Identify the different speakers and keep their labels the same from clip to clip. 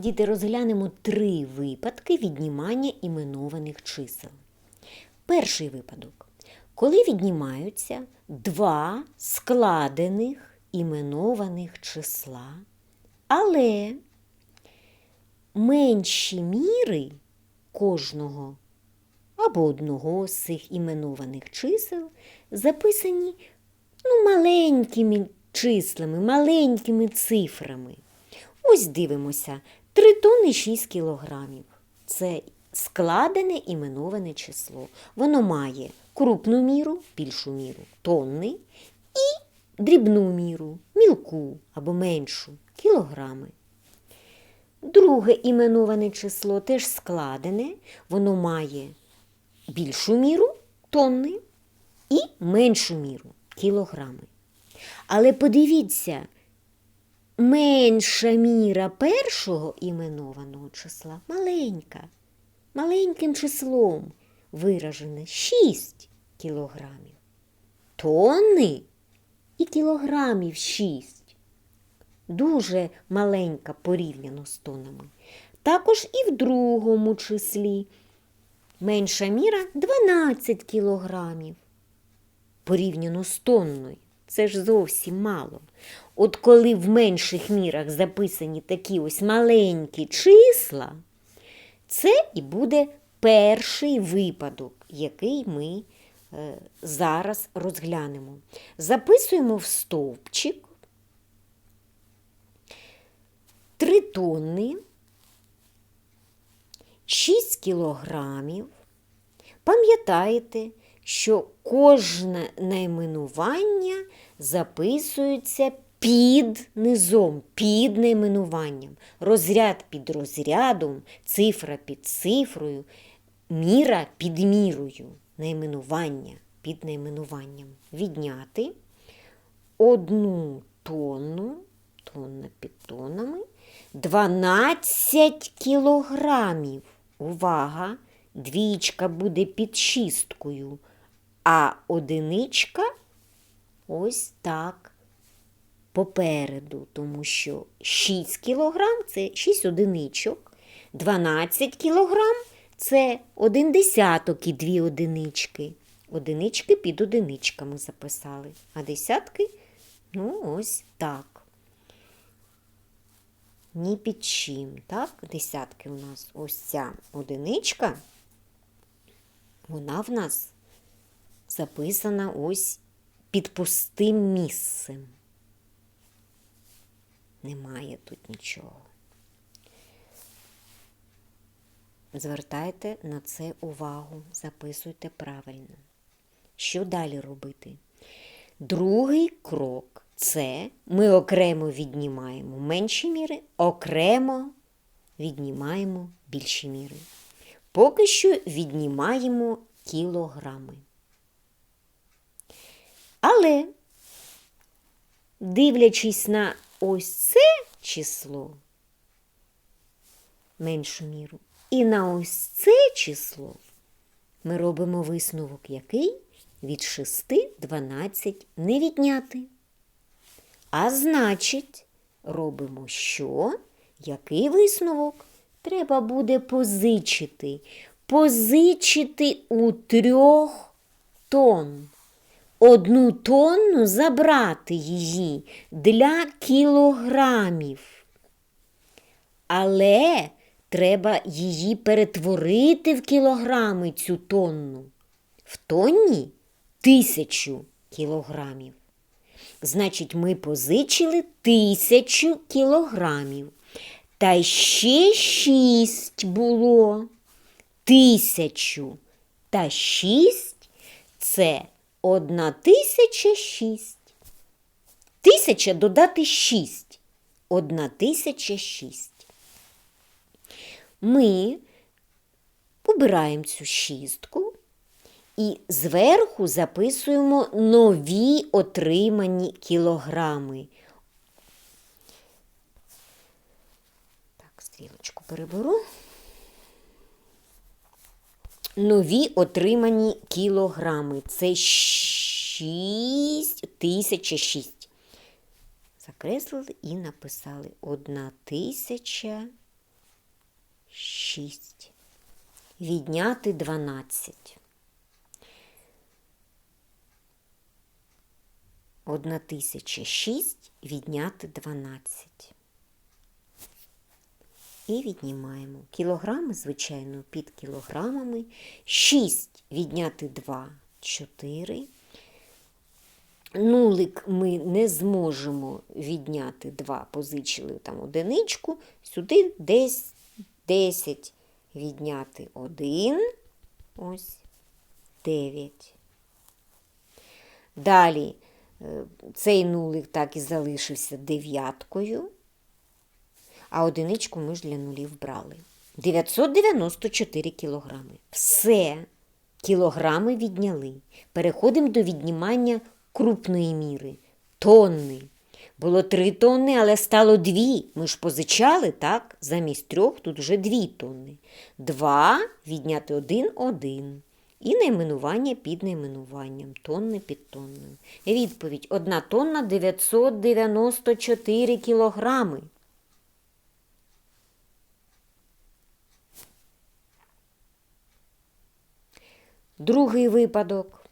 Speaker 1: Діти, розглянемо три випадки віднімання іменованих чисел. Перший випадок. Коли віднімаються два складених іменованих числа, але менші міри кожного або одного з цих іменованих чисел записані ну, маленькими числами, маленькими цифрами. Ось дивимося, 3 тонни 6 кілограмів. Це складене іменоване число. Воно має крупну міру, більшу міру тонни і дрібну міру, мілку або меншу кілограми. Друге іменоване число теж складене, воно має більшу міру тонни і меншу міру кілограми. Але подивіться, менша міра першого іменованого числа маленька, маленьким числом виражене 6 кілограмів. Тонни і кілограмів 6. Дуже маленька порівняно з тонами. Також і в другому числі менша міра 12 кілограмів. Порівняно з тонною. Це ж зовсім мало. От коли в менших мірах записані такі ось маленькі числа, це і буде перший випадок, який ми е, зараз розглянемо. Записуємо в стовпчик 3 тонни, 6 кілограмів. Пам'ятаєте, що кожне найменування записується під низом, під найменуванням. Розряд під розрядом, цифра під цифрою, міра під мірою, найменування під найменуванням. Відняти одну тонну, тонна під тоннами, 12 кілограмів. Увага! Двічка буде під шісткою, а одиничка ось так попереду, тому що 6 кілограм це 6 одиничок, 12 кілограм це один десяток і дві одинички. Одинички під одиничками записали, а десятки ну ось так. Ні під чим, так? Десятки у нас ось ця одиничка. Вона в нас записана ось під пустим місцем. Немає тут нічого. Звертайте на це увагу, записуйте правильно. Що далі робити? Другий крок це ми окремо віднімаємо менші міри, окремо віднімаємо більші міри. Поки що віднімаємо кілограми. Але, дивлячись на ось це число, меншу міру, і на ось це число, ми робимо висновок, який від 6 12 не відняти. А значить, робимо що? Який висновок? Треба буде позичити. Позичити у трьох тонн. Одну тонну забрати її для кілограмів. Але треба її перетворити в кілограми цю тонну. В тонні тисячу кілограмів. Значить, ми позичили тисячу кілограмів. Та ще шість було. Тисячу та шість це одна тисяча шість. Тисяча додати шість. Одна тисяча шість. Ми убираємо цю шістку і зверху записуємо нові отримані кілограми. Так, стрілочку переберу. Нові отримані кілограми. Це 6 тисяча 6. Закреслили і написали одна тисяча 6. Відняти 12. 1006 відняти 12. І віднімаємо. Кілограми, звичайно, під кілограмами. 6 відняти 2 4. Нулик ми не зможемо відняти 2, позичили там одиничку. Сюди десь 10 відняти 1. Ось 9. Далі е, цей нулик так і залишився дев'яткою, а одиничку ми ж для нулів брали. 994 кілограми. Все, кілограми відняли. Переходимо до віднімання крупної міри тонни. Було три тонни, але стало дві. Ми ж позичали, так? Замість трьох тут вже дві тонни. Два відняти один один. І найменування під найменуванням, тонни під тонною. Відповідь: одна тонна 994 кілограми. Другий випадок.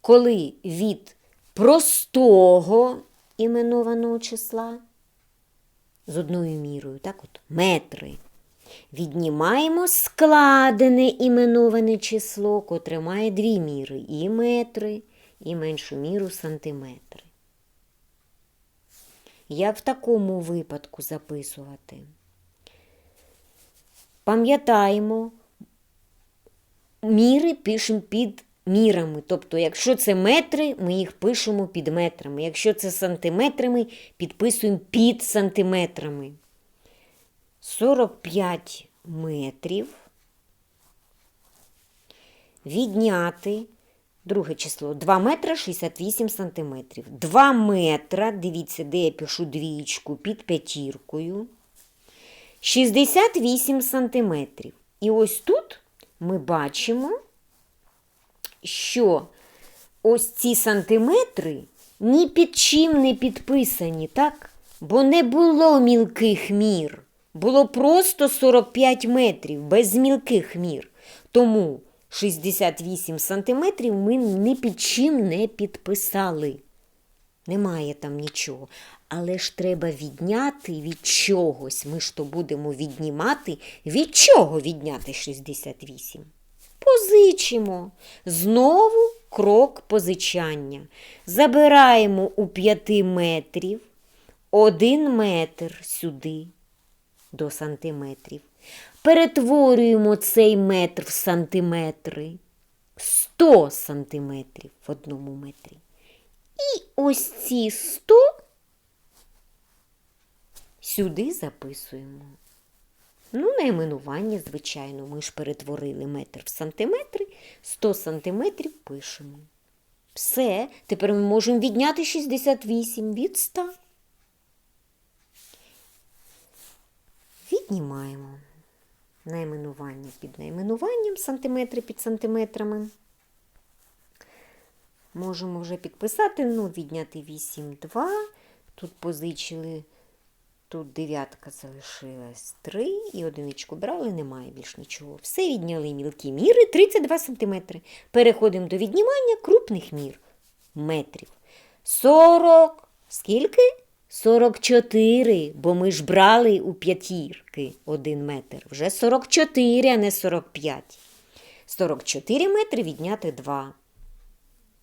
Speaker 1: Коли від простого іменованого числа з одною мірою, так от, метри, віднімаємо складене іменоване число, котре має дві міри і метри, і меншу міру сантиметри. Як в такому випадку записувати? Пам'ятаємо, міри пишемо під мірами. Тобто, якщо це метри, ми їх пишемо під метрами. Якщо це сантиметрами, підписуємо під сантиметрами. 45 метрів. Відняти друге число 2 метра 68 сантиметрів. 2 метра, дивіться, де я пишу двічку під п'ятіркою. 68 сантиметрів. І ось тут ми бачимо, що ось ці сантиметри ні під чим не підписані, так? Бо не було мілких мір. Було просто 45 метрів без мілких мір. Тому 68 сантиметрів ми ні під чим не підписали. Немає там нічого. Але ж треба відняти від чогось. Ми ж то будемо віднімати. Від чого відняти 68? Позичимо. Знову крок позичання. Забираємо у 5 метрів 1 метр сюди до сантиметрів. Перетворюємо цей метр в сантиметри. 100 сантиметрів в одному метрі. І ось ці 100 сюди записуємо. Ну, найменування, звичайно, ми ж перетворили метр в сантиметри, 100 сантиметрів пишемо. Все, тепер ми можемо відняти 68 від 100. Віднімаємо найменування під найменуванням, сантиметри під сантиметрами. Можемо вже підписати, ну, відняти 8, 2. Тут позичили, тут дев'ятка залишилась 3 і одиничку брали, немає більш нічого. Все відняли мілкі міри 32 см. Переходимо до віднімання крупних мір метрів. 40. Скільки? 44, бо ми ж брали у п'ятірки 1 метр. Вже 44, а не 45. 44 метри відняти 2.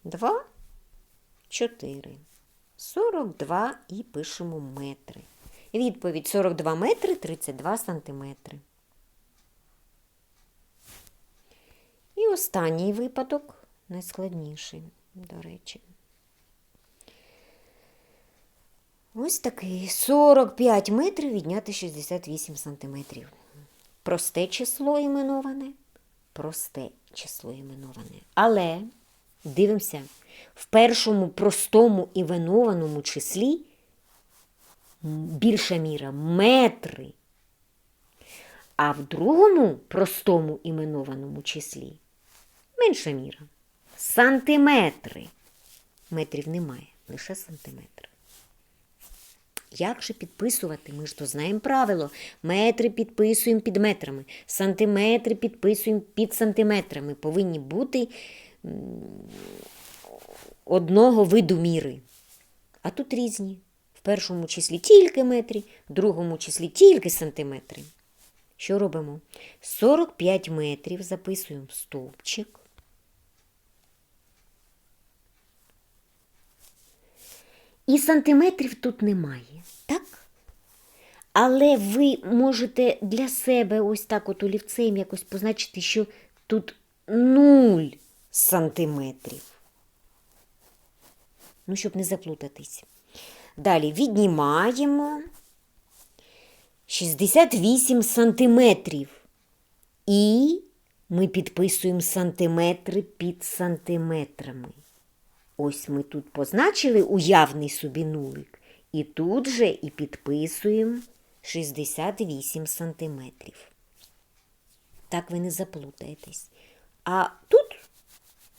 Speaker 1: 2, 4. 42 і пишемо метри. Відповідь 42 метри 32 сантиметри. І останній випадок, найскладніший, до речі. Ось такий 45 метрів відняти 68 сантиметрів. Просте число іменоване, просте число іменоване. Але дивимося, в першому простому іменованому числі більша міра метри. А в другому простому іменованому числі менша міра. Сантиметри. Метрів немає, лише сантиметри. Як же підписувати? Ми ж то знаємо правило. Метри підписуємо під метрами, сантиметри підписуємо під сантиметрами. Повинні бути одного виду міри. А тут різні. В першому числі тільки метри, в другому числі тільки сантиметри. Що робимо? 45 метрів записуємо в стовпчик. І сантиметрів тут немає, так? Але ви можете для себе ось так от олівцем якось позначити, що тут 0 сантиметрів. Ну, щоб не заплутатись. Далі віднімаємо 68 сантиметрів. І ми підписуємо сантиметри під сантиметрами. Ось ми тут позначили уявний собі нулик. І тут же і підписуємо 68 сантиметрів. Так ви не заплутаєтесь. А тут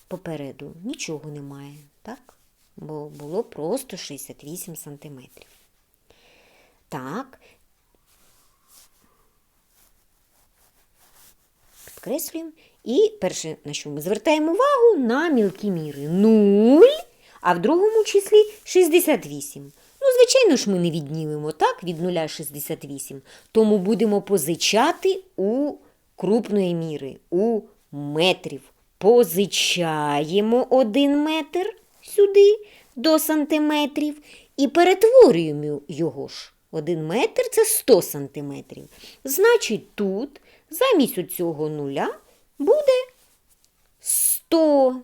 Speaker 1: попереду нічого немає, так? Бо було просто 68 сантиметрів. Так. Підкреслюємо. І перше, на що ми звертаємо увагу, на мілкі міри. 0, а в другому числі 68. Ну, звичайно ж, ми не віднімемо так, від 0 68. Тому будемо позичати у крупної міри, у метрів. Позичаємо 1 метр сюди до сантиметрів і перетворюємо його ж. 1 метр це 100 сантиметрів. Значить, тут замість оцього нуля буде 100.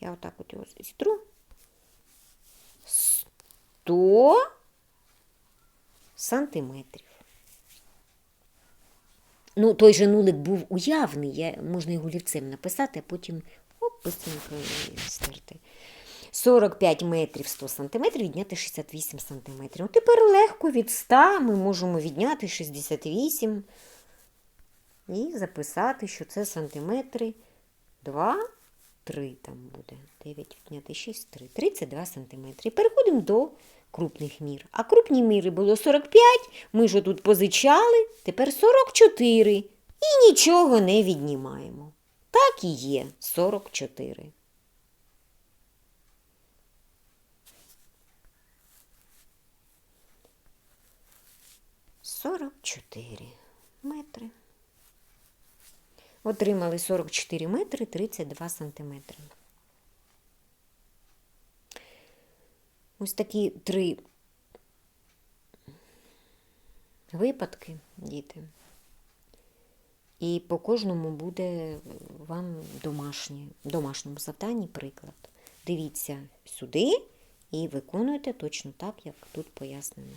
Speaker 1: Я отак от його зістру. 100 сантиметрів. Ну, той же нулик був уявний, я, можна його олівцем написати, а потім оп, стерти. 45 метрів 100 сантиметрів відняти 68 сантиметрів. Ну, Тепер легко від 100 ми можемо відняти 68 і записати, що це сантиметри 2, 3 там буде. 9 відняти 6, 3. 32 сантиметри. Переходимо до крупних мір. А крупні міри було 45, ми ж тут позичали, тепер 44. І нічого не віднімаємо. Так і є 44. Сорок чотири метри. Отримали 44 метри 32 сантиметри. Ось такі три випадки, діти. І по кожному буде вам домашнє, домашньому завданні приклад. Дивіться сюди і виконуйте точно так, як тут пояснено.